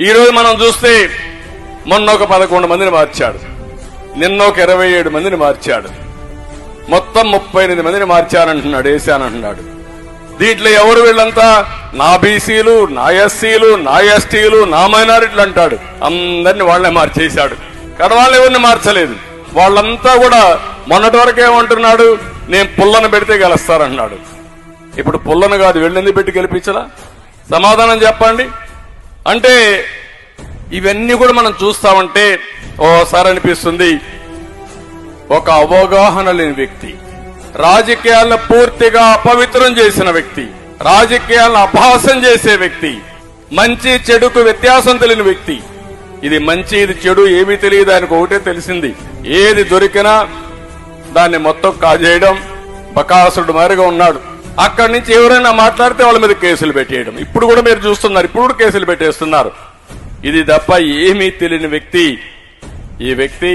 ఈ రోజు మనం చూస్తే మొన్న ఒక పదకొండు మందిని మార్చాడు. నిన్న ఒక ఇరవై ఏడు మందిని మార్చాడు. మొత్తం ముప్పై ఎనిమిది మందిని మార్చానంటున్నాడు వేసానంటున్నాడు. దీంట్లో ఎవరు వీళ్ళంతా? నా బీసీలు నా ఎస్సీలు నా ఎస్టీలు నా మైనారిటీలు అంటాడు. అందరిని వాళ్ళే మార్చేశాడు. కడవాళ్ళు ఎవరిని మార్చలేదు? వాళ్ళంతా కూడా మొన్నటి వరకు ఏమంటున్నాడు? నేను పుల్లను పెడితే గెలుస్తారంటున్నాడు ఇప్పుడు పుల్లను కాదు వెళ్ళింది పెట్టి గెలిపించలా? సమాధానం చెప్పండి. అంటే ఇవన్నీ కూడా మనం చూస్తామంటే ఓసారి అనిపిస్తుంది ఒక అవగాహన లేని వ్యక్తి రాజకీయాలను పూర్తిగా అపవిత్రం చేసిన వ్యక్తి రాజకీయాలను అపహాసం చేసే వ్యక్తి మంచి చెడుకు వ్యత్యాసం తెలియని వ్యక్తి. ఇది మంచి ఇది చెడు ఏమీ తెలియదు ఆయనకు ఒకటే తెలిసింది. ఏది దొరికినా దాన్ని మొత్తం కాజేయడం బకాసుడు మారిగా ఉన్నాడు. అక్కడి నుంచి ఎవరైనా మాట్లాడితే వాళ్ళ మీద కేసులు పెట్టేయడం. ఇప్పుడు కూడా మీరు చూస్తున్నారు. ఇప్పుడు కూడా కేసులు పెట్టేస్తున్నారు. ఇది తప్ప ఏమీ తెలియని వ్యక్తి ఈ వ్యక్తి